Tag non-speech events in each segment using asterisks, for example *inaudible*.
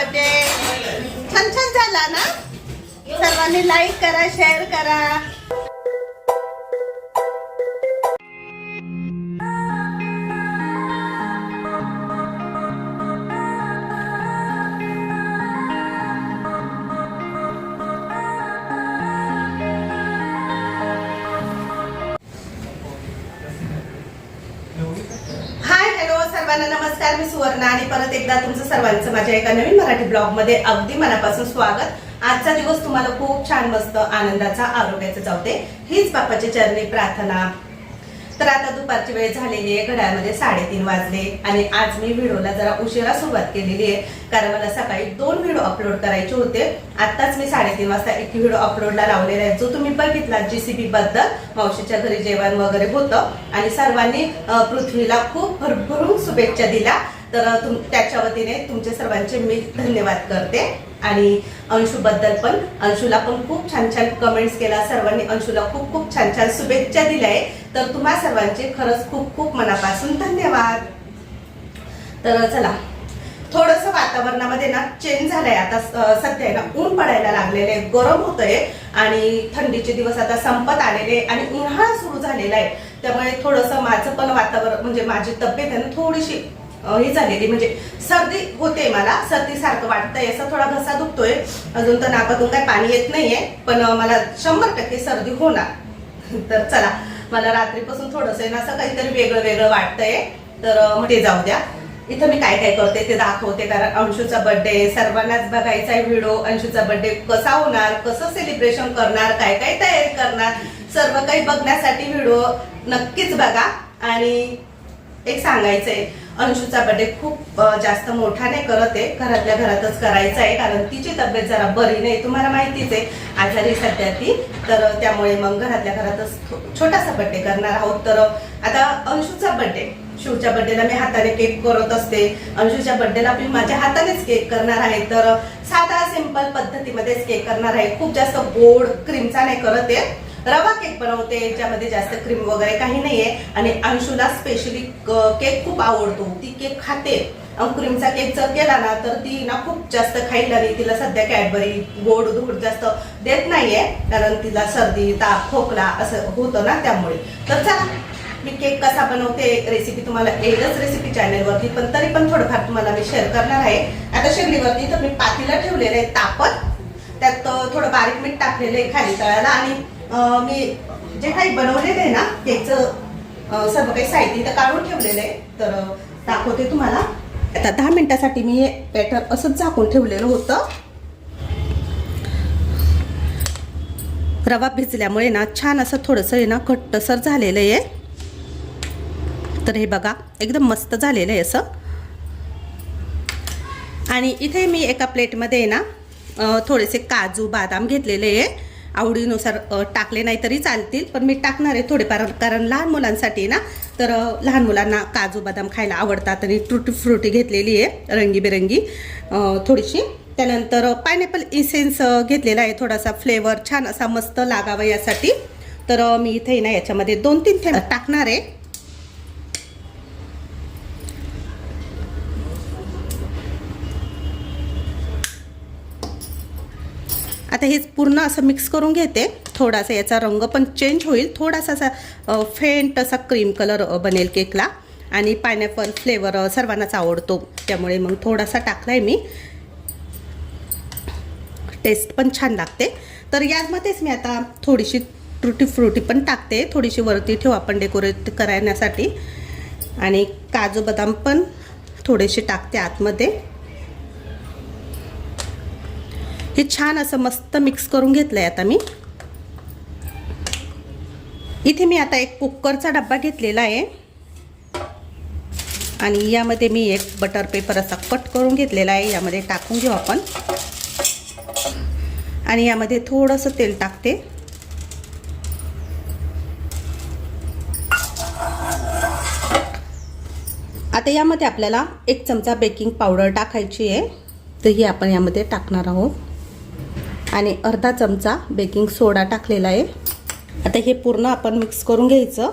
Birthday छान छान झाला ना? सर्वांनी लाईक करा शेअर करा. एकदा तुमचं सर्वांचं माझ्या एका नवीन मराठी ब्लॉगमध्ये अगदी मनापासून स्वागत. आजचा दिवस तुम्हाला खूप छान मस्त आनंदाचा आरोग्याचा जाऊते हीच बाप्पाची चरणी प्रार्थना. तर आता दुपारची वेळ झालेली आहे घड्याळमध्ये साडेतीन वाजले आणि आज मी व्हिडिओला जरा उशिरा सुरुवात केलेली आहे कारण मला सकाळी दोन व्हिडिओ अपलोड करायचे होते. आताच मी साडेतीन वाजता एक व्हिडिओ अपलोडला लावलेला आहे जो तुम्ही बघितला जीसीबी बद्दल. मावशीच्या घरी जेवण वगैरे होतं आणि सर्वांनी पृथ्वीला खूप भरभरून शुभेच्छा दिल्या. तर तुम त्याच्या वतीने तुमच्या सर्वांचे मी धन्यवाद करते. आणि अंशूबद्दल पण अंशूला पण खूप छान छान कमेंट्स केला. सर्वांनी अंशूला खूप खूप छान छान शुभेच्छा दिल्या आहे तर तुम्हा सर्वांचे खरंच खूप खूप मनापासून धन्यवाद. तर चला थोडस वातावरणामध्ये ना चेंज झालंय. आता सध्या ना ऊन पडायला लागलेलं आहे. गरम होतंय आणि थंडीचे दिवस आता संपत आलेले आहे आणि उन्हाळा सुरू झालेला आहे. त्यामुळे थोडस माझं पण वातावरण म्हणजे माझी तब्येत आहे ना थोडीशी ही झालेली. म्हणजे सर्दी होते मला सर्दी सारखं वाटतंय. असं थोडा घसा दुखतोय. अजून तर नाकातून काही पाणी येत नाहीये. पण मला शंभर टक्के सर्दी होणार. *laughs* तर चला मला रात्रीपासून थोडस ना असं काहीतरी वेगळं वेगळं वाटतंय. तर अं, ते जाऊ द्या. इथं मी काय काय करते ते दाखवते. कारण अंशूचा बर्थडे सर्वांनाच बघायचा आहे व्हिडिओ अंशूचा बर्थडे कसा होणार? कसं सेलिब्रेशन करणार? काय काय तयारी करणार? सर्व काही बघण्यासाठी व्हिडिओ नक्कीच बघा. आणि एक सांगायचंय. अंशूचा बर्थडे खूप जास्त मोठा नाही करत आहे. घरातल्या घरातच करायचा आहे कारण तिची तब्येत जरा बरी नाही तुम्हाला माहितीच आहे. आजारी सध्या ती तर त्यामुळे मग घरातल्या घरातच छोटासा बर्थडे करणार आहोत. तर आता अंशूचा बर्थडे शिवच्या बर्थडेला मी हाताने केक करत असते. अंशूच्या बर्थडेला मी माझ्या हातानेच केक करणार आहे. तर साधा सिंपल पद्धतीमध्येच केक करणार आहे. खूप जास्त गोड क्रीमचा नाही करत आहे. रवा केक बनवते ज्यामध्ये जास्त क्रीम वगैरे काही नाहीये. आणि अंशूला स्पेशली केक खूप आवडतो. ती केक खाते. क्रीमचा केक जर केला ना तर ती ना खूप जास्त खाईल आणि तिला सध्या कॅडबरी गोड धूड जास्त देत नाहीये. कारण तिला सर्दी ताप खोकला असं होतं ना त्यामुळे. तर चला मी केक कसा बनवते रेसिपी तुम्हाला येईलच रेसिपी चॅनलवरती पण तरी पण थोडंफार तुम्हाला मी शेअर करणार आहे. आता शेगडीवरती तर मी पातीला ठेवलेलं आहे तापत. त्यात थोडं बारीक मीठ टाकलेलं आहे खाली तळायला आणि मी जे काही बनवलेलं आहे ना केकचं सर्व काही साहित्य इथं काढून ठेवलेलं आहे. तर दाखवते तुम्हाला. आता दहा मिनटासाठी मी हे बॅटर असंच झाकून ठेवलेलं होतं. रवा भिजल्यामुळे ना छान असं थोडंसं आहे ना घट्टसर झालेलं आहे. तर हे बघा एकदम मस्त झालेलं आहे असं. आणि इथे मी एका प्लेटमध्ये आहे ना थोडेसे काजू बदाम घेतलेले आहे. आवडीनुसार टाकले नाही तरी चालतील. पण मी टाकणार आहे थोडेफार कारण लहान मुलांसाठी ना तर लहान मुलांना काजू बदाम खायला आवडतात आणि ट्रुटी फ्रुटी घेतलेली आहे रंगीबेरंगी. थोडीशी. त्यानंतर पायनॅपल इसेन्स घेतलेला आहे थोडासा फ्लेवर छान असा मस्त लागावा यासाठी. तर मी इथे ना याच्यामध्ये दोन तीन थेंब टाकणार आहे. आता हे पूर्ण असं मिक्स करून घेते. थोडासा याचा रंग पण चेंज होईल. थोडासा असा फेंट असा क्रीम कलर बनेल केकला आणि पायनॅपल फ्लेवर सर्वांनाच आवडतो. त्यामुळे मग थोडासा टाकला आहे मी. टेस्ट पण छान लागते. तर यामध्येच मी आता थोडीशी ट्रुटी फ्रुटी पण टाकते. थोडीशी वरती ठेवू आपण डेकोरेट करण्यासाठी. आणि काजू बदाम पण थोडेसे टाकते आतमध्ये. हे छान असं मस्त मिक्स करून घेतलं आहे आता मी. इथे मी आता एक कुकरचा डब्बा घेतलेला आहे. आणि यामध्ये मी एक बटर पेपर असा कट करून घेतलेला आहे. यामध्ये टाकून घेऊ आपण. आणि यामध्ये थोडंसं तेल टाकते. आता यामध्ये आपल्याला एक चमचा बेकिंग पावडर टाकायची आहे. तर ही आपण यामध्ये टाकणार आहोत. आणि अर्धा चमचा बेकिंग सोडा टाकलेला आहे. आता हे पूर्ण आपण मिक्स करून घ्यायचं.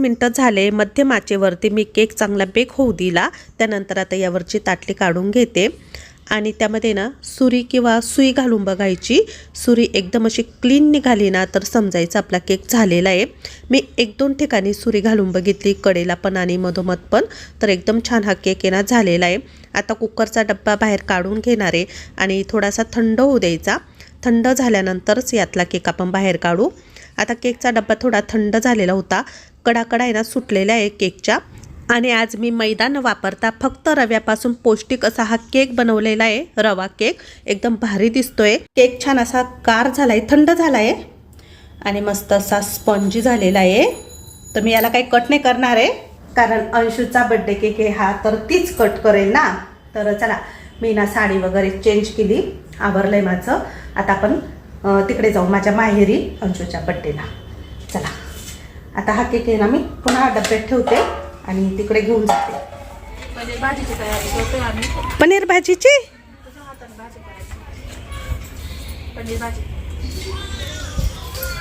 मिनटं झाले. मध्यम आचेवरती मी केक चांगला बेक होऊ दिला. त्यानंतर आता यावरची ताटली काढून घेते. आणि त्यामध्ये ना सुरी किंवा सुई घालून बघायची. सुरी एकदम अशी क्लीन निघाली ना तर समजायचं आपला केक झालेला आहे. मी एक दोन ठिकाणी सुरी घालून बघितली कडेला पण आणि मधोमध पण. तर एकदम छान हा केक आहे ना झालेला आहे. आता कुकरचा डब्बा बाहेर काढून घेणार आहे आणि थोडासा थंड होऊ द्यायचा. थंड झाल्यानंतरच यातला केक आपण बाहेर काढू. आता केकचा डब्बा थोडा थंड झालेला होता. कडाकडा आहे ना सुटलेल्या आहे केकच्या. आणि आज मी मैदा न वापरता फक्त रव्यापासून पौष्टिक असा हा केक बनवलेला आहे रवा केक. एकदम भारी दिसतोय. केक छान असा गार झालाय थंड झालाय. आणि मस्त असा स्पंजी झालेला आहे. तर मी याला काही कट नाही करणार आहे. कारण अंशूचा बड्डे केक आहे हा तर तीच कट करेल ना. तर चला मी ना साडी वगैरे चेंज केली. आवरलंय माझं. आता आपण तिकडे जाऊ माझ्या माहेरी अंशूच्या बड्डेला चला. आता हा केक आहे ना मी पुन्हा डब्यात ठेवते आणि तिकडे घेऊन जाते. म्हणजे भाजीची तयारी करतोय आम्ही. पनीर भाजीची? तुझ्या हाताने भाजी करायची. पनीर भाजी.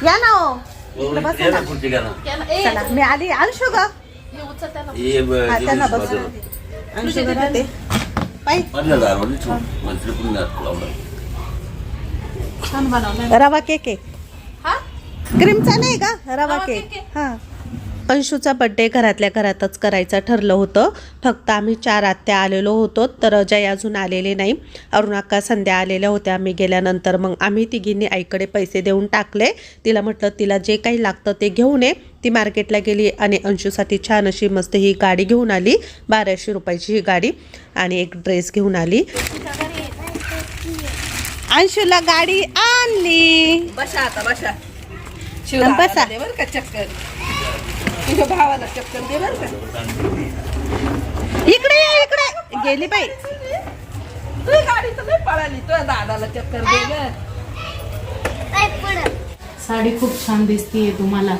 या ना हो इकडे बसा ना. चला मी आली अंशू ग. हे त्यांना बस. अंशू ग राहते. पायी रवा केक आहे. क्रीमचा नाही का? रवा केक. हा. अंशूचा बड्डे घरातल्या घरातच करायचं ठरलं होतं. फक्त आम्ही चार आत्या आलेलो होतो तर जय अजून आलेले नाही. अरुणाक्का संध्या आलेल्या होत्या. आम्ही गेल्यानंतर मग आम्ही तिघींनी आईकडे पैसे देऊन टाकले. तिला म्हटलं तिला जे काही लागतं ते घेऊन ये. ती मार्केटला गेली आणि अंशूसाठी छान अशी मस्त ही गाडी घेऊन आली. बाराशे रुपयाची ही गाडी आणि एक ड्रेस घेऊन आली. अंशूला गाडी आणली. बसा आता बसा. आणि बसा. दे बरं का चक्कर. तुझ्या भावाला चक्कर दे बरं का. इकडे ये, इकडे. गेली बाई. तुझी गाडी तर नाही पळाली तुझ्या दादाला चक्कर दे ग. साडी खूप छान दिसतीये तुम्हाला.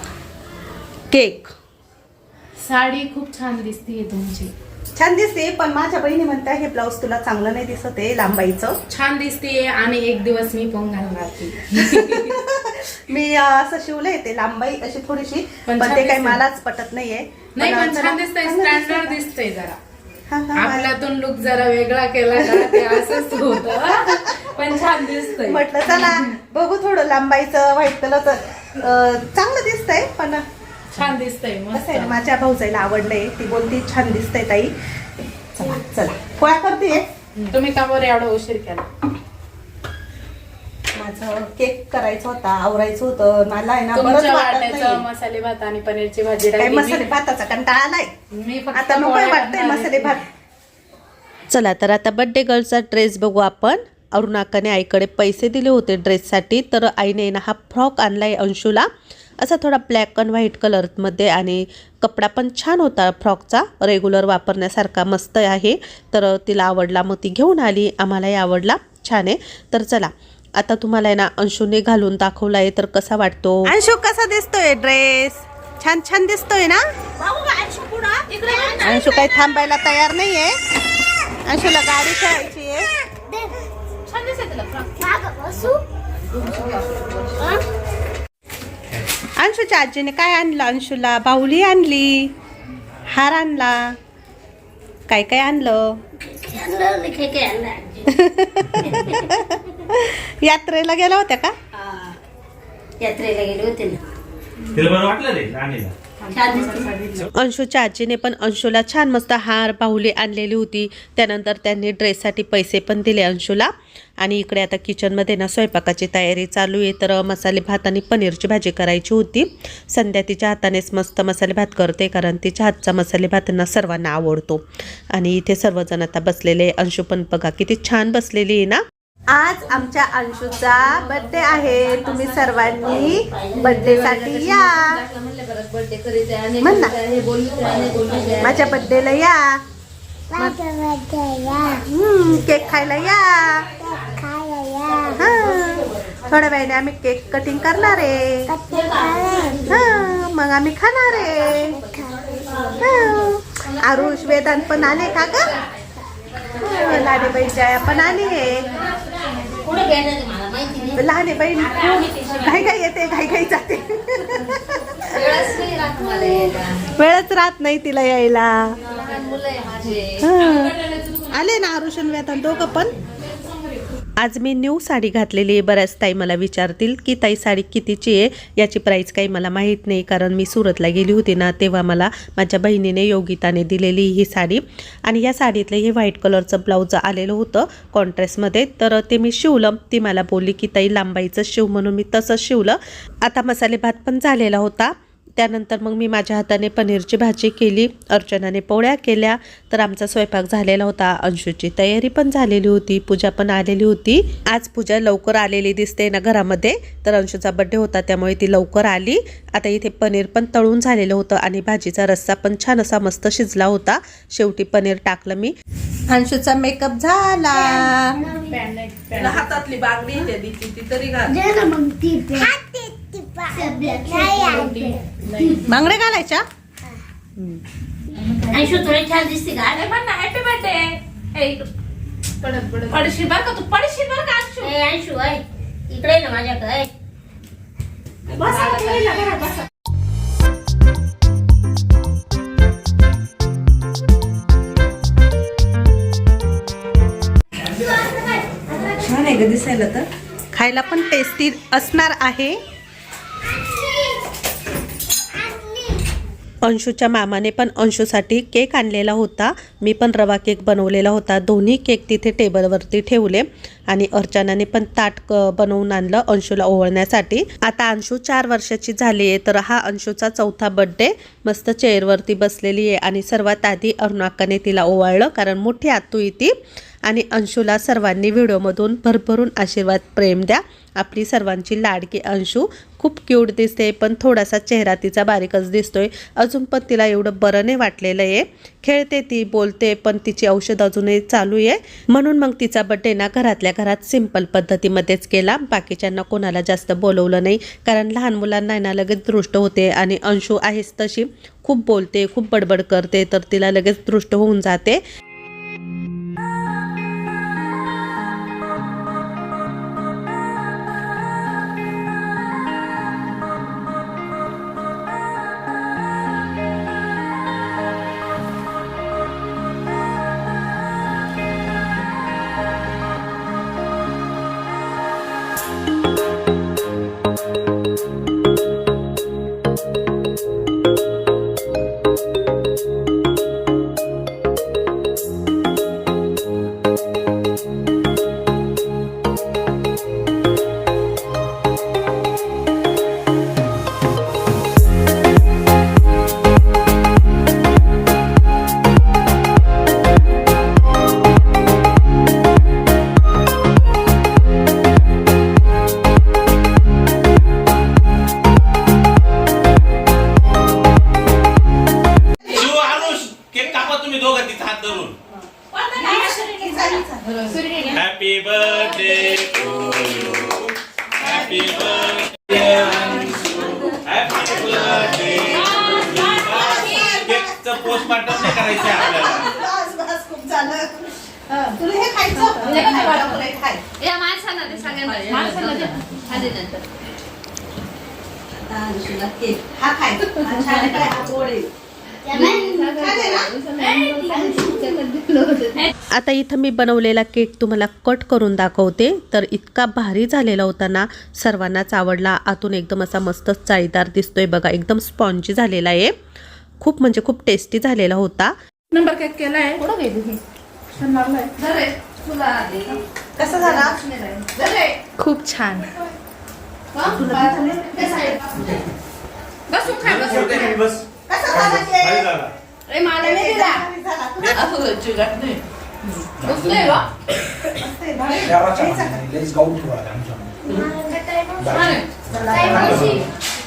केक. साडी खूप छान दिसतीये तुमची. छान दिसते पण माझ्या बहिणी म्हणता हे ब्लाऊज तुला चांगलं नाही दिसत आहे लांबाईचं छान दिसतीये आणि एक दिवस मी पण घालणार ती *laughs* मी असं शिवलंय ते लांबाई अशी थोडीशी पण पण छान ते काही दिसते. मलाच पटत नाहीये. नाही पण छान दिसतंय स्टँडर्ड? दिसतंय जरा. आपल्यातून लुक जरा वेगळा केला ते असंच होत. पण छान दिसतंय. म्हटलं चला बघू थोडं लांबाईचं व्हाईट कलरचं अं, चांगलं दिसतंय पण छान दिसतंय कसं आहे ना, मस्त माझ्या भाऊजाईला आवडलंय. ती बोलती छान दिसतंय ताई. चला चला. पोळ्या करते तुम्ही का बरं एवढा उशीर केला? माझं केक करायचं होता आवरायचं होतं मला आहे ना बरंच तुमच्या वाटत वाट्याचं नाही मसाले भात आणि पनीरची भाजी राहिली. मसाले भाताचा कंटाळा आलाय? मी फक्त आता नको पोळ्या वाटतंय करणार मसाले आहे. भात? चला तर आता बड्डे गर्लचा ड्रेस बघू आपण. अरुणाकाने आईकडे पैसे दिले होते ड्रेससाठी तर आईने ना हा फ्रॉक आणलाय अंशूला. असा थोडा ब्लॅक अँड व्हाईट कलरमध्ये आणि कपडा पण छान होता फ्रॉकचा रेग्युलर वापरण्यासारखा मस्त आहे. तर तिला आवडला मग ती घेऊन आली. आम्हालाही आवडला. छान आहे. तर चला आता तुम्हाला आहे ना अंशूने घालून दाखवला आहे तर कसा वाटतो? अंशू कसा दिसतोय ड्रेस छान छान दिसतोय ना? अंशू काही थांबायला तयार नाहीये. अंशूला गाडी खेळायची अंशूच्या आजीने काय आणलं? अंशूला बाहुली आणली हार आणला काय काय आणलं? *laughs* *laughs* यात्रेला गेला होत्या का? यात्रेला गेले होते ना. तिला बरं वाटलं रे राणीला. छान दिसते अंशूच्या आजीने पण अंशूला छान मस्त हार बाहुली आणलेली होती. त्यानंतर त्यांनी ड्रेससाठी पैसे पण दिले अंशूला. आणि इकडे आता किचनमध्ये ना स्वयंपाकाची तयारी चालू आहे. तर मसाले भात आणि पनीरची भाजी करायची होती. संध्या तिच्या हातानेच मस्त मसाले भात करते कारण तिच्या हातचा मसाले भात ना सर्वांना आवडतो. आणि इथे सर्वजण आता बसलेले अंशू पण बघा किती छान बसलेली आहे ना. आज आमच्या अंशूचा बर्थडे आहे. तुम्ही सर्वांनी बर्थडे साठी या. म्हणा म्हण ना. माझ्या बर्थडेला या. हम्म, केक खायला या. हा. थोड्या वेळाने आम्ही केक कटिंग करणार आहे. हा, मग आम्ही खाणार आहे. हा. आरुष वेदांत पण आले का ग? हो, लाडेबाई जया पण आली आहे कुठं भेटायचं मला माहिती नाही लहान आहे टेन्शन घाई घाई येते घाई घाई जाते. वेळच राहत नाही तिला यायला. आले ना आरुषण वेतन दोघं पण? आज मी न्यू साडी घातलेली आहे. बऱ्याच ताई मला विचारतील की ताई साडी कितीची आहे? याची प्राईस काही मला माहीत नाही कारण मी सुरतला गेली होती ना तेव्हा मला माझ्या बहिणीने योगिताने दिलेली ही साडी. आणि या साडीतलं हे व्हाईट कलरचं ब्लाऊज आलेलं होतं कॉन्ट्रेसमध्ये तर ते मी शिवलं. ती मला बोलली की ताई लांबाईचं शिव म्हणून मी तसंच शिवलं. आता मसाले भात पण झालेला होता. त्यानंतर मग मी माझ्या हाताने पनीरची भाजी केली अर्चनाने पोळ्या केल्या तर आमचा स्वयंपाक झालेला होता. अंशूची तयारी पण झालेली होती पूजा पण आलेली होती. आज पूजा लवकर आलेली दिसते ना घरामध्ये तर अंशूचा बड्डे होता त्यामुळे ती लवकर आली. आता इथे पनीर पण तळून झालेलं होतं आणि भाजीचा रस्सा पण छान असा मस्त शिजला होता. शेवटी पनीर टाकलं मी. अंशूचा मेकअप झाला. तिला हातातली बांगडी ती तरी बांगड्या घालायच्या? ऐशू थोडी छान दिसते का? अरे पण हॅपी बर्थडे पडशील बरं का तू? पडशील बरं का ऐशू आहे इकडे ना माझ्याकडे छान आहे ग दिसायला तर. खायला पण टेस्टी असणार आहे. अंशूच्या मामाने पण अंशूसाठी केक आणलेला होता. मी पण रवा केक बनवलेला होता. दोन्ही केक तिथे टेबलवरती ठेवले आणि अर्चनाने पण ताट क- बनवून आणलं अंशूला ओवळण्यासाठी. आता अंशू चार वर्षाची झाली आहे तर हा अंशूचा चौथा बड्डे मस्त चेअरवरती बसलेली आहे आणि सर्वात आधी अरुणाकाने तिला ओवाळलं कारण मोठी आतू ती. आणि अंशूला सर्वांनी व्हिडिओमधून भरभरून आशीर्वाद प्रेम द्या. आपली सर्वांची लाडकी अंशू. खूप क्यूट दिसते पण थोडासा चेहरा तिचा बारीकच दिसतोय. अजून पण तिला एवढं बरं नाही वाटलेलं आहे. खेळते ती बोलते पण तिची औषध अजूनही चालू आहे. म्हणून मग तिचा बड्डे ना घरातल्या घरात सिंपल पद्धतीमध्येच केला. बाकीच्यांना कोणाला जास्त बोलवलं नाही कारण लहान मुलांना ना लगेच दृष्ट होते आणि अंशू आहेच तशी. खूप बोलते खूप बडबड करते तर तिला लगेच दृष्ट होऊन जाते. धरून happy birthday to you happy birthday happy birthday केकचं पोस्टमार्टम नाही करायचं आपल्याला. हं, तुला हे खायचं? तुला हे खाय. या माणसांना ते सगळ्यांना. माणसांना दे. आधी नंतर. आता अंशूला केक. हा खाय. छान आहे, हा गोड आहे. आहे? आता इथं मी बनवलेला केक तुम्हाला कट करून दाखवते. तर इतका भारी झालेला होता ना सर्वांनाच आवडला. आतून एकदम असा मस्त चाळीदार दिसतोय बघा एकदम स्पॉन्जी झालेला आहे. खूप म्हणजे खूप टेस्टी झालेला होता. नंबर केक केलाय. कसं झाला? खूप छान. बस. कसं झाला काय केक? झाला ए, मला नाही दिला भारी झाला. तुला असं चिकट नाही बसलोय बा. मस्त आहे, भारी. देवाच्या घ्यायचा का? मानाने लईच गाऊन ठेवा आमच्या छान आहे.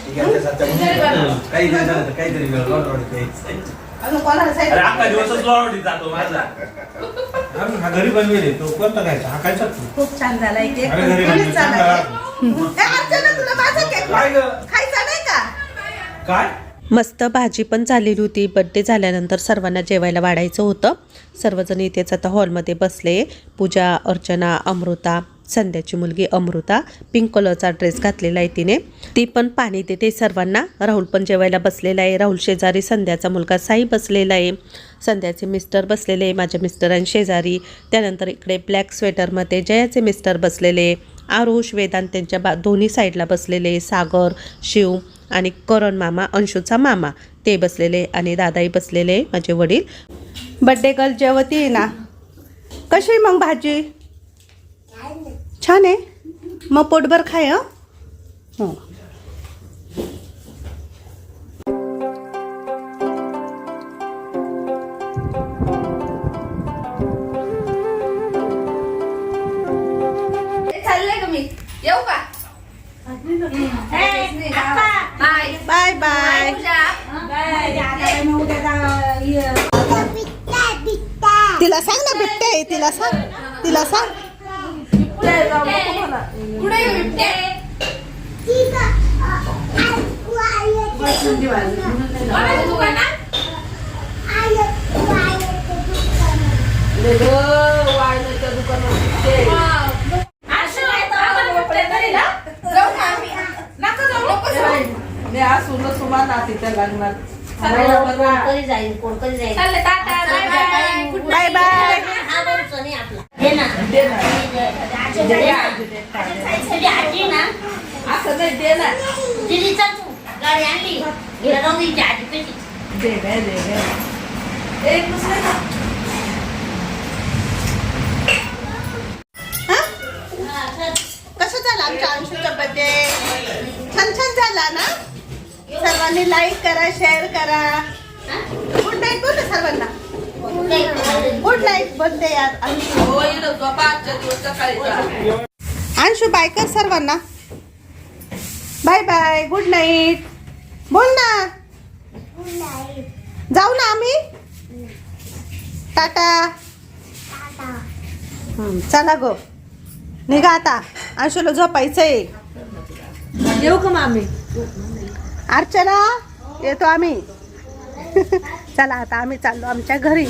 ठीक आहे त्याच्यात काही नाही झालं तर काहीतरी अरे अजून कोणाला साईड- अख्खा दिवसच लॉडी जातो माझा हा घरी बनवेल तो कोणता खायचा हा खायचा तू खूप छान झालाय केक अरे घरी कोणीच बनवेल झाला. केक. ए, अर्चना, तुला माझा केक काय ग? खायचा नाही का काय मस्त भाजी पण झालेली होती. बड्डे झाल्यानंतर सर्वांना जेवायला वाढायचं होतं. सर्वजण इथेच आता हॉलमध्ये बसले. पूजा अर्चना अमृता संध्याची मुलगी अमृता पिंक कलरचा ड्रेस घातलेला आहे तिने. ती पण पाणी देते सर्वांना. राहुल पण जेवायला बसलेला आहे. राहुल शेजारी संध्याचा मुलगा साई बसलेला आहे. संध्याचे मिस्टर बसलेले आहे माझ्या मिस्टरांनी शेजारी. त्यानंतर इकडे ब्लॅक स्वेटरमध्ये जयाचे मिस्टर बसलेले आरुष वेदांत त्यांच्या बा दोन्ही साईडला बसलेले सागर शिव आणि करण मामा अंशूचा मामा. ते बसलेले आणि दादाही बसलेले माझे वडील. बड्डे गर्ल जेवती आहे ना? कशी आहे मग भाजी? छान आहे. मग पोटभर खाय हं? तिला सांग तिला सांग. बिबटे कोणाच्या दुकानात वाळण्याच्या दुकानात ते असं आहे तर आपण बिबटे तरी ना? जाऊ का आम्ही? नका जाऊ, नको जाऊ. मी असू दे दे दुसरं कसं झालं आमच्या अंशूचा बड्डे छान छान झाला ना? सर्वांनी लाईक करा शेअर करा. गुड नाईट बोल ना सर्वांना? गुड नाईट बर्थडे यार. अंशू बाय कर सर्वांना. बाय बाय गुड नाईट बोल ना. जाऊ ना आम्ही. टाटा. चला गो. निघा आता. अंशूला झोपायचंय. येऊ का मामी? अर्चना येतो आम्ही. *laughs* चला आता आम्ही चाललो आमच्या घरी.